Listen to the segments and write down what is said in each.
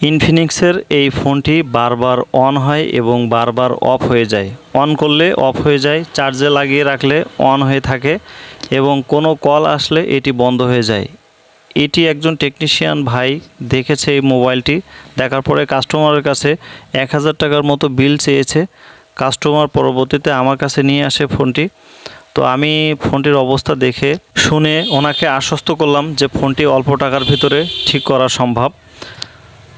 ইনফিনিক্সের এই ফোনটি বারবার অন হয় এবং বারবার অফ হয়ে যায়। অন করলে অফ হয়ে যায়, চার্জে লাগিয়ে রাখলে অন হয়ে থাকে এবং কোনো কল আসলে এটি বন্ধ হয়ে যায়। এটি একজন টেকনিশিয়ান ভাই দেখেছে এই মোবাইলটি, দেখার পরে কাস্টমারের কাছে এক হাজার টাকার মতো বিল চেয়েছে। কাস্টমার পরবর্তীতে আমার কাছে নিয়ে আসে ফোনটি। তো আমি ফোনটির অবস্থা দেখে শুনে ওনাকে আশ্বস্ত করলাম যে ফোনটি অল্প টাকার ভিতরে ঠিক করা সম্ভব।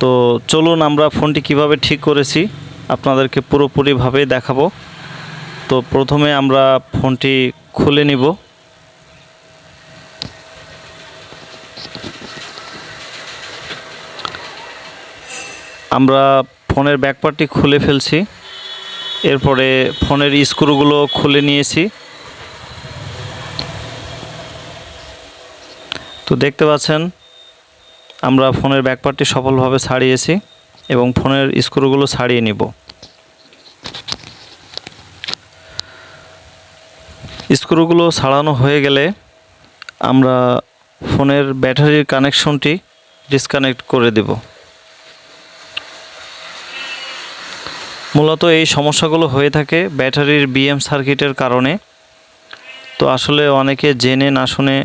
তো চলুন আমরা ফোনটি কীভাবে ঠিক করেছি আপনাদেরকে পুরোপুরিভাবে দেখাবো। তো প্রথমে আমরা ফোনটি খুলে নিব। আমরা ফোনের ব্যাকপার্টটি খুলে ফেলছি। এরপরে ফোনের স্ক্রুগুলো খুলে নিয়েছি। তো দেখতে পাচ্ছেন আমরা ফোনের ব্যাকপার্টটি সফলভাবে ছাড়িয়েছি এবং ফোনের স্ক্রুগুলো ছাড়িয়ে নিব। স্ক্রুগুলো ছাড়ানো হয়ে গেলে আমরা ফোনের ব্যাটারির কানেকশনটি ডিসকানেক্ট করে দেব। মূলত এই সমস্যাগুলো হয়ে থাকে ব্যাটারির বিএম সার্কিটের কারণে। তো আসলে অনেকে জেনে না শুনে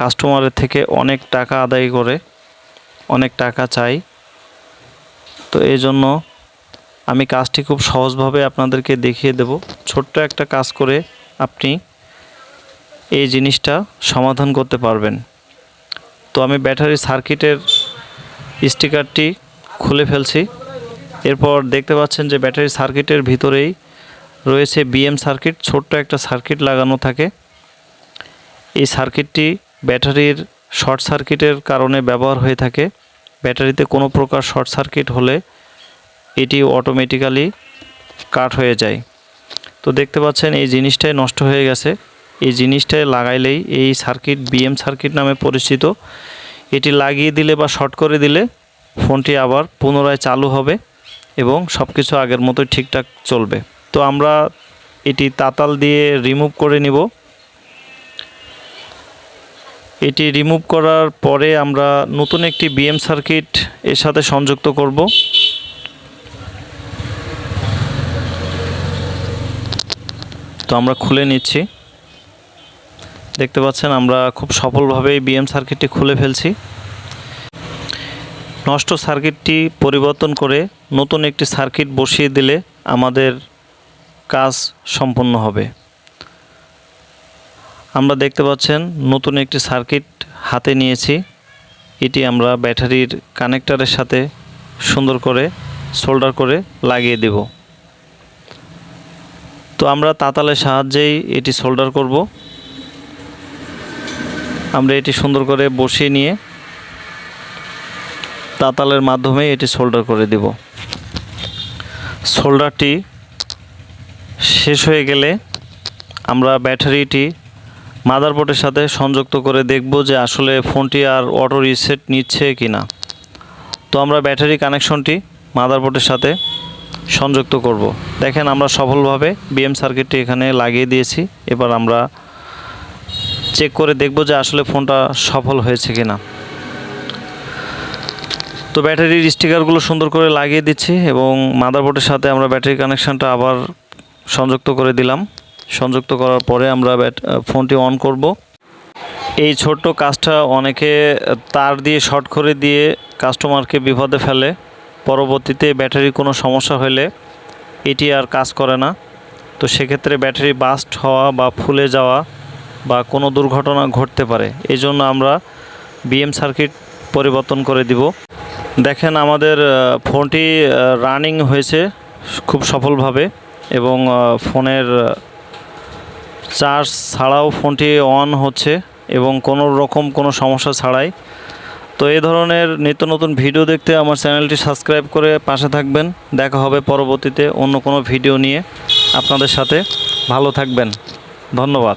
কাস্টমারের থেকে অনেক টাকা আদায় করে, অনেক টাকা চাই। তো এই জন্য আমি কাজটি খুব সহজভাবে আপনাদেরকে দেখিয়ে দেব। ছোট্ট একটা কাজ করে আপনি এই জিনিসটা সমাধান করতে পারবেন। তো আমি ব্যাটারি সার্কিটের স্টিকারটি খুলে ফেলছি। এরপর দেখতে পাচ্ছেন যে ব্যাটারি সার্কিটের ভিতরেই রয়েছে বিএম সার্কিট, ছোট্ট একটা সার্কিট লাগানো থাকে। এই সার্কিটটি ব্যাটারির শর্ট সার্কিটের কারণে ব্যবহার হয়ে থাকে। ব্যাটারিতে কোনো প্রকার শর্ট সার্কিট হলে এটি অটোমেটিক্যালি কাট হয়ে যায়। তো দেখতে পাচ্ছেন, এই জিনিসটাই নষ্ট হয়ে গেছে। এই জিনিসটাই লাগাইলেই এই সার্কিট বিএম সার্কিট নামে পরিচিত। এটি লাগিয়ে দিলে বা শর্ট করে দিলে ফোনটি আবার পুনরায় চালু হবে এবং সব কিছু আগের মতোই ঠিকঠাক চলবে। তো আমরা এটি তাতাল দিয়ে রিমুভ করে নিব। এটি রিমুভ করার পরে আমরা নতুন একটি বিএম সার্কিট এর সাথে সংযুক্ত করব। তো আমরা খুলে নিচ্ছি। দেখতে পাচ্ছেন আমরা খুব সফলভাবে বিএম সার্কিটটি খুলে ফেলছি। নষ্ট সার্কিটটি পরিবর্তন করে নতুন একটি সার্কিট বসিয়ে দিলে আমাদের কাজ সম্পন্ন হবে। আমরা দেখতে পাচ্ছেন নতুন একটি সার্কিট হাতে নিয়েছি। এটি আমরা ব্যাটারির কানেক্টরের সাথে সুন্দর করে সোল্ডার করে লাগিয়ে দেব। তো আমরা তাতালের সাহায্যেই এটি সোল্ডার করব। আমরা এটি সুন্দর করে বসিয়ে নিয়ে তাতালের মাধ্যমে এটি সোল্ডার করে দেব। সোল্ডারটি শেষ হয়ে গেলে আমরা ব্যাটারিটি মাদারবোর্ডের সাথে সংযুক্ত করে দেখব যে আসলে ফোনটি আর অটো রিসেট নিচ্ছে কি না তো আমরা ব্যাটারি কানেকশনটি মাদারবোর্ডের সাথে সংযুক্ত করব। দেখেন আমরা সফলভাবে বিএম সার্কিটটি এখানে লাগিয়ে দিয়েছি। এবার আমরা চেক করে দেখব যে আসলে ফোনটা সফল হয়েছে কি না তো ব্যাটারির স্টিকারগুলো সুন্দর করে লাগিয়ে দিচ্ছি এবং মাদারবোর্ডের সাথে আমরা ব্যাটারি কানেকশানটা আবার সংযুক্ত করে দিলাম। সংযুক্ত করার পরে আমরা ব্যাট ফোনটি অন করব। এই ছোট্ট কাজটা অনেকে তার দিয়ে শর্ট করে দিয়ে কাস্টমারকে বিপদে ফেলে। পরবর্তীতে ব্যাটারি কোনো সমস্যা হলে এটি আর কাজ করে না। তো সেক্ষেত্রে ব্যাটারি বাস্ট হওয়া বা ফুলে যাওয়া বা কোনো দুর্ঘটনা ঘটতে পারে এই জন্য আমরা বিএম সার্কিট পরিবর্তন করে দিব। দেখেন আমাদের ফোনটি রানিং হয়েছে খুব সফলভাবে এবং ফোনের চার্জ ছাড়াও ফোনটি অন হচ্ছে এবং কোনো রকম কোনো সমস্যা ছাড়াই। তো এই ধরনের নিত্য নতুন ভিডিও দেখতে আমার চ্যানেলটি সাবস্ক্রাইব করে পাশে থাকবেন। দেখা হবে পরবর্তীতে অন্য কোনো ভিডিও নিয়ে আপনাদের সাথে। ভালো থাকবেন। ধন্যবাদ।